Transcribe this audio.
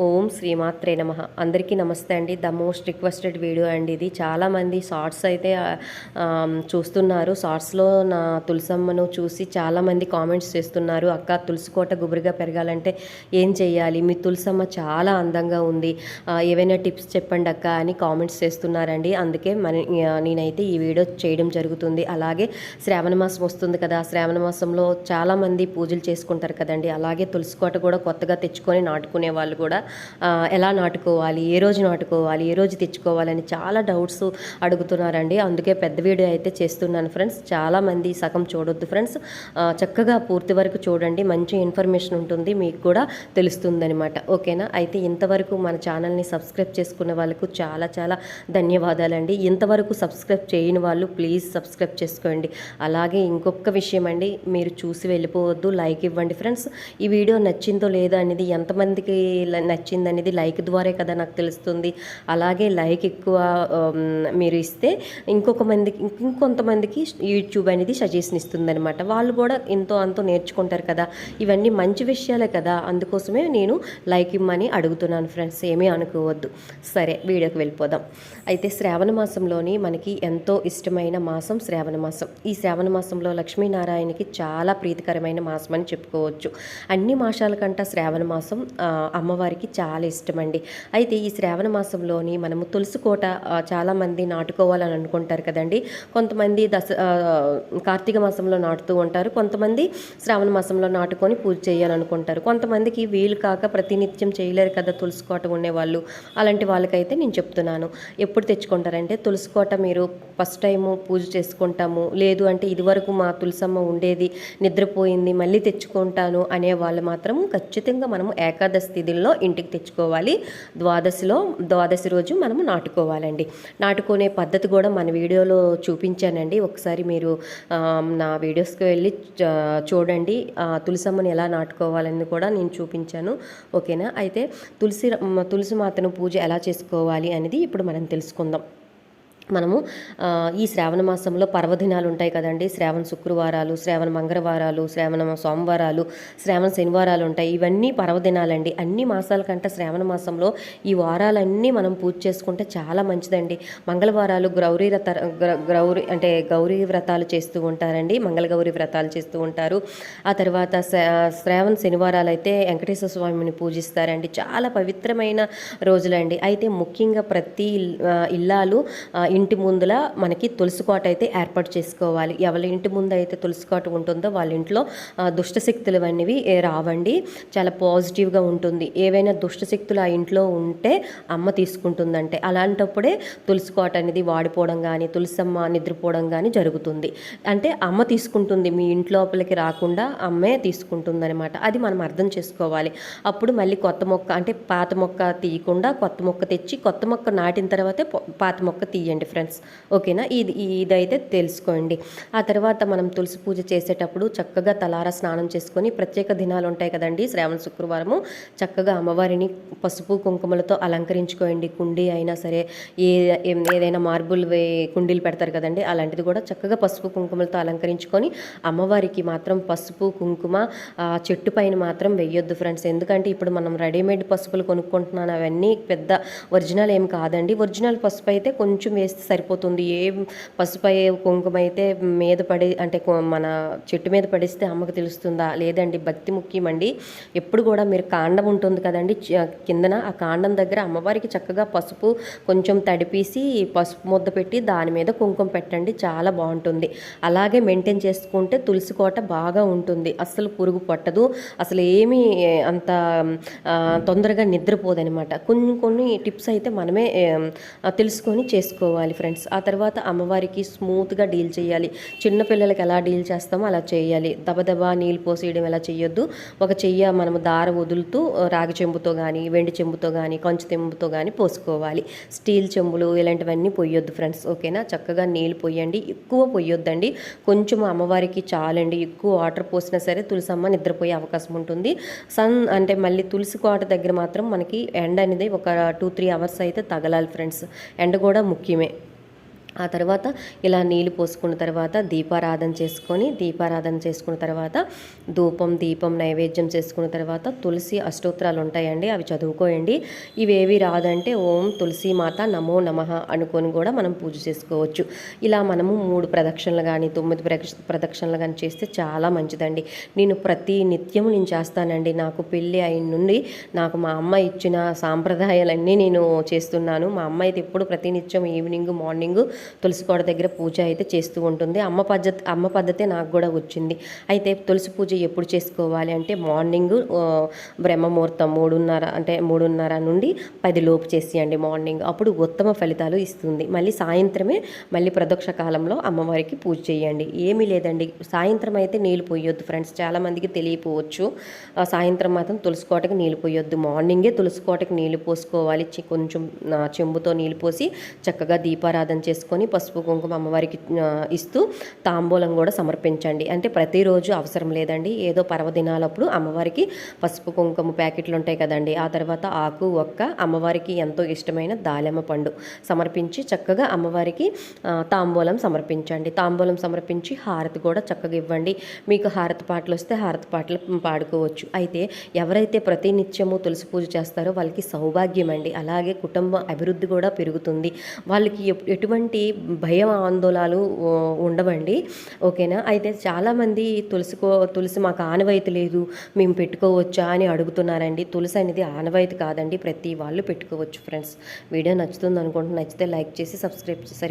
ఓం శ్రీమాత్రే నమ. అందరికీ నమస్తే అండి. ద మోస్ట్ రిక్వెస్టెడ్ వీడియో అండి ఇది. చాలామంది షార్ట్స్ అయితే చూస్తున్నారు. షార్ట్స్లో నా తులసమ్మను చూసి చాలామంది కామెంట్స్ చేస్తున్నారు. అక్క తులసికోట గుబురుగా పెరగాలంటే ఏం చేయాలి మీ తులసమ్మ చాలా అందంగా ఉంది. ఏవైనా టిప్స్ చెప్పండి అక్క అని కామెంట్స్ చేస్తున్నారండి. అందుకే మన నేనైతే ఈ వీడియో చేయడం జరుగుతుంది. అలాగే శ్రావణ మాసం వస్తుంది కదా. శ్రావణ మాసంలో చాలామంది పూజలు చేసుకుంటారు కదండి. అలాగే తులసికోట కూడా కొత్తగా తెచ్చుకొని నాటుకునే వాళ్ళు కూడా ఎలా నాటుకోవాలి ఏ రోజు నాటుకోవాలి ఏ రోజు తెచ్చుకోవాలని చాలా డౌట్స్ అడుగుతున్నారండి. అందుకే పెద్ద వీడియో అయితే చేస్తున్నాను ఫ్రెండ్స్. చాలామంది సగం చూడొద్దు ఫ్రెండ్స్. చక్కగా పూర్తి వరకు చూడండి. మంచి ఇన్ఫర్మేషన్ ఉంటుంది. మీకు కూడా తెలుస్తుందనమాట ఓకేనా? అయితే ఇంతవరకు మన ఛానల్ని సబ్స్క్రైబ్ చేసుకున్న వాళ్ళకు చాలా చాలా ధన్యవాదాలండి. ఇంతవరకు సబ్స్క్రైబ్ చేయని వాళ్ళు ప్లీజ్ సబ్స్క్రైబ్ చేసుకోండి. అలాగే ఇంకొక విషయం అండి. మీరు చూసి వెళ్ళిపోవద్దు. లైక్ ఇవ్వండి ఫ్రెండ్స్. ఈ వీడియో నచ్చిందో లేదో అనేది ఎంతమందికి నచ్చింది అనేది లైక్ ద్వారే కదా నాకు తెలుస్తుంది. అలాగే లైక్ ఎక్కువ మీరు ఇస్తే ఇంకొక మందికి ఇంకొంతమందికి యూట్యూబ్ అనేది సజెషన్ ఇస్తుంది అనమాట వాళ్ళు కూడా ఎంతో అంతో నేర్చుకుంటారు కదా. ఇవన్నీ మంచి విషయాలే కదా. అందుకోసమే నేను లైక్ ఇమ్మని అడుగుతున్నాను ఫ్రెండ్స్. ఏమీ అనుకోవద్దు. సరే వీడియోకి వెళ్ళిపోదాం. అయితే శ్రావణ మాసంలోని మనకి ఎంతో ఇష్టమైన మాసం శ్రావణ మాసం. ఈ శ్రావణ మాసంలో లక్ష్మీనారాయణకి చాలా ప్రీతికరమైన మాసం అని చెప్పుకోవచ్చు. అన్ని మాసాల కంట శ్రావణ మాసం అమ్మవారికి అమ్మవారికి చాలా ఇష్టమండి. అయితే ఈ శ్రావణ మాసంలోని మనము తులసి కోట చాలామంది నాటుకోవాలని అనుకుంటారు కదండి. కొంతమంది దశ కార్తీక మాసంలో నాటుతూ ఉంటారు. కొంతమంది శ్రావణ మాసంలో నాటుకొని పూజ చేయాలనుకుంటారు కొంతమందికి వీలు కాక ప్రతినిత్యం చేయలేరు కదా తులసి కోట ఉండేవాళ్ళు అలాంటి వాళ్ళకైతే నేను చెప్తున్నాను. ఎప్పుడు తెచ్చుకుంటారంటే తులసి కోట మీరు ఫస్ట్ టైము పూజ చేసుకుంటాము. లేదు అంటే ఇదివరకు మా తులసమ్మ ఉండేది నిద్రపోయింది మళ్ళీ తెచ్చుకుంటాను అనే వాళ్ళు మాత్రం ఖచ్చితంగా మనము ఏకాదశి తిథుల్లో ఇంటికి తెచ్చుకోవాలి. ద్వాదశిలో ద్వాదశి రోజు మనము నాటుకోవాలండి. నాటుకునే పద్ధతి కూడా మన వీడియోలో చూపించానండి. ఒకసారి మీరు నా వీడియోస్కి వెళ్ళి చూడండి. తులసమ్మని ఎలా నాటుకోవాలని కూడా నేను చూపించాను. ఓకేనా? అయితే తులసి తులసి మాతను పూజ ఎలా చేసుకోవాలి అనేది ఇప్పుడు మనం తెలుసుకుందాం. మనము ఈ శ్రావణ మాసంలో పర్వదినాలు ఉంటాయి కదండి. శ్రావణ శుక్రవారాలు శ్రావణ మంగళవారాలు శ్రావణ సోమవారాలు శ్రావణ శనివారాలు ఉంటాయి ఇవన్నీ పర్వదినాలండి. అన్ని మాసాల కంటే శ్రావణ మాసంలో ఈ వారాలన్నీ మనం పూజ చేసుకుంటే చాలా మంచిదండి. మంగళవారాలు గౌరీ వ్రత గౌరీ అంటే గౌరీ వ్రతాలు చేస్తూ ఉంటారండి. మంగళగౌరీ వ్రతాలు చేస్తూ ఉంటారు. ఆ తర్వాత శ్రావణ శనివారాలు అయితే వెంకటేశ్వర స్వామిని పూజిస్తారండి. చాలా పవిత్రమైన రోజులండి. అయితే ముఖ్యంగా ప్రతి ఇల్లాలు ఇంటి ముందుల మనకి తులసి కోట అయితే ఏర్పాటు చేసుకోవాలి. ఎవరి ఇంటి ముందు అయితే తులసి కోట ఉంటుందో వాళ్ళ ఇంట్లో దుష్టశక్తులు అనేవి రావండి. చాలా పాజిటివ్గా ఉంటుంది. ఏవైనా దుష్టశక్తులు ఆ ఇంట్లో ఉంటే అమ్మ తీసుకుంటుందంటే అలాంటప్పుడే తులసి కోట అనేది వాడిపోవడం కానీ తులసమ్మ నిద్రపోవడం కానీ జరుగుతుంది. అంటే అమ్మ తీసుకుంటుంది మీ ఇంట్లోపలికి రాకుండా అమ్మే తీసుకుంటుంది అనమాట అది మనం అర్థం చేసుకోవాలి. అప్పుడు మళ్ళీ కొత్త మొక్క అంటే పాత మొక్క తీయకుండా కొత్త మొక్క తెచ్చి కొత్త మొక్క నాటిన తర్వాతే పాత మొక్క తీయండి. ఫ్రెండ్స్ ఓకేనా? ఇది ఇదైతే తెలుసుకోండి. ఆ తర్వాత మనం తులసి పూజ చేసేటప్పుడు చక్కగా తలార స్నానం చేసుకొని ప్రత్యేక దినాలు ఉంటాయి కదండి శ్రావణ శుక్రవారము. చక్కగా అమ్మవారిని పసుపు కుంకుమలతో అలంకరించుకోండి. కుండీ అయినా సరే ఏ ఏం- ఏదైనా మార్బుల్ వే కుండీలు పెడతారు కదండి అలాంటిది కూడా చక్కగా పసుపు కుంకుమలతో అలంకరించుకొని అమ్మవారికి మాత్రం పసుపు కుంకుమ చెట్టు పైన మాత్రం వెయ్యొద్దు ఫ్రెండ్స్. ఎందుకంటే ఇప్పుడు మనం రెడీమేడ్ పసుపులు కొనుక్కుంటున్నాను అవన్నీ పెద్ద ఒరిజినల్ ఏం కాదండి. ఒరిజినల్ పసుపు అయితే కొంచెం వేసి వేస్తే సరిపోతుంది. ఏ పసుపు అయ్యే కుంకుమ అయితే మీద పడి అంటే మన చెట్టు మీద పడిస్తే అమ్మకు తెలుస్తుందా? లేదండి భక్తి ముఖ్యమండి. ఎప్పుడు కూడా మీరు కాండం ఉంటుంది కదండి. కిందన ఆ కాండం దగ్గర అమ్మవారికి చక్కగా పసుపు కొంచెం తడిపేసి పసుపు ముద్ద పెట్టి దాని మీద కుంకుమ పెట్టండి. చాలా బాగుంటుంది. అలాగే మెయింటైన్ చేసుకుంటే తులసి కోట బాగా ఉంటుంది. అస్సలు పురుగు పట్టదు. అసలు ఏమీ అంత తొందరగా నిద్రపోదనమాట. కొన్ని కొన్ని టిప్స్ అయితే మనమే తెలుసుకొని చేసుకోవాలి. ఫ్రెండ్స్. ఆ తర్వాత అమ్మవారికి స్మూత్గా డీల్ చేయాలి. చిన్నపిల్లలకి ఎలా డీల్ చేస్తామో అలా చేయాలి. దబదబా నీళ్ళు పోసేయడం ఎలా చేయొద్దు. ఒక చెయ్య మనము దార వదులుతూ రాగి చెంబుతో కానీ వెండి చెంబుతో కానీ కంచు చెంబుతో కానీ పోసుకోవాలి. స్టీల్ చెంబులు ఇలాంటివన్నీ పొయ్యొద్దు ఫ్రెండ్స్. ఓకేనా? చక్కగా నీళ్ళు పోయండి. ఎక్కువ పొయ్యొద్దండి. కొంచెం అమ్మవారికి చాలండి. ఎక్కువ వాటర్ పోసినా సరే తులసమ్మ నిద్రపోయే అవకాశం ఉంటుంది. సన్ అంటే మళ్ళీ తులసి కోట దగ్గర మాత్రం మనకి ఎండ అనేది ఒక టూ త్రీ అవర్స్ అయితే తగలాలి ఫ్రెండ్స్. ఎండ కూడా ముఖ్యమే. ఆ తర్వాత ఇలా నీళ్ళు పోసుకున్న తర్వాత దీపారాధన చేసుకొని దీపారాధన చేసుకున్న తర్వాత ధూపం దీపం నైవేద్యం చేసుకున్న తర్వాత తులసి అష్టోత్తరాలు ఉంటాయండి అవి చదువుకోయండి. ఇవేవి రాదంటే ఓం తులసి మాత నమో నమః అనుకొని కూడా మనం పూజ చేసుకోవచ్చు. ఇలా మనము మూడు ప్రదక్షిణలు కానీ తొమ్మిది ప్రదక్ష ప్రదక్షిణలు కానీ చేస్తే చాలా మంచిదండి. నేను ప్రతి నిత్యము నేను చేస్తానండి. నాకు పెళ్ళి అయిన నుండి నాకు మా అమ్మ ఇచ్చిన సాంప్రదాయాలన్నీ నేను చేస్తున్నాను. మా అమ్మ అయితే ఎప్పుడు ప్రతి నిత్యం ఈవినింగ్ మార్నింగ్ తులసి కోట దగ్గర పూజ అయితే చేస్తూ ఉంటుంది. అమ్మ పద్ధతి అమ్మ పద్ధతే నాకు కూడా వచ్చింది. అయితే తులసి పూజ ఎప్పుడు చేసుకోవాలి అంటే మార్నింగ్ బ్రహ్మముహూర్తం మూడున్నర అంటే మూడున్నర నుండి పది లోపు చేసేయండి మార్నింగ్. అప్పుడు ఉత్తమ ఫలితాలు ఇస్తుంది. మళ్ళీ సాయంత్రమే మళ్ళీ ప్రదక్ష కాలంలో అమ్మవారికి పూజ చేయండి. ఏమీ లేదండి. సాయంత్రం అయితే నీళ్ళు పోయొద్దు ఫ్రెండ్స్. చాలామందికి తెలియపోవచ్చు. సాయంత్రం మాత్రం తులసి కోటకి నీళ్ళు పోయొద్దు. మార్నింగే తులసి కోటకి నీళ్ళు పోసుకోవాలి. కొంచెం చెంబుతో నీళ్ళు పోసి చక్కగా దీపారాధన చేసుకొని పసుపు కుంకుమ అమ్మవారికి ఇస్తూ తాంబూలం కూడా సమర్పించండి. అంటే ప్రతిరోజు అవసరం లేదండి. ఏదో పర్వదినాలప్పుడు అమ్మవారికి పసుపు కుంకుమ ప్యాకెట్లు ఉంటాయి కదండి. ఆ తర్వాత ఆకు ఒక్క అమ్మవారికి ఎంతో ఇష్టమైన దాలిమ్మ పండు సమర్పించి చక్కగా అమ్మవారికి తాంబూలం సమర్పించండి. తాంబూలం సమర్పించి హారతి కూడా చక్కగా ఇవ్వండి. మీకు హారతి పాటలు వస్తే హారతి పాటలు పాడుకోవచ్చు. అయితే ఎవరైతే ప్రతి నిత్యము తులసి పూజ చేస్తారో వాళ్ళకి సౌభాగ్యం అండి అలాగే కుటుంబ అభివృద్ధి కూడా పెరుగుతుంది. వాళ్ళకి ఎటువంటి భయం ఆందోళనలు ఉండవండి. ఓకేనా? అయితే చాలామంది తులసికో తులసి మాకు ఆనవాయితీ లేదు మేము పెట్టుకోవచ్చా అని అడుగుతున్నారండి. తులసి అనేది ఆనవాయితీ కాదండి ప్రతి వాళ్ళు పెట్టుకోవచ్చు ఫ్రెండ్స్. వీడియో నచ్చుతుంది అనుకుంటున్నా నచ్చితే లైక్ చేసి సబ్స్క్రైబ్ చేసి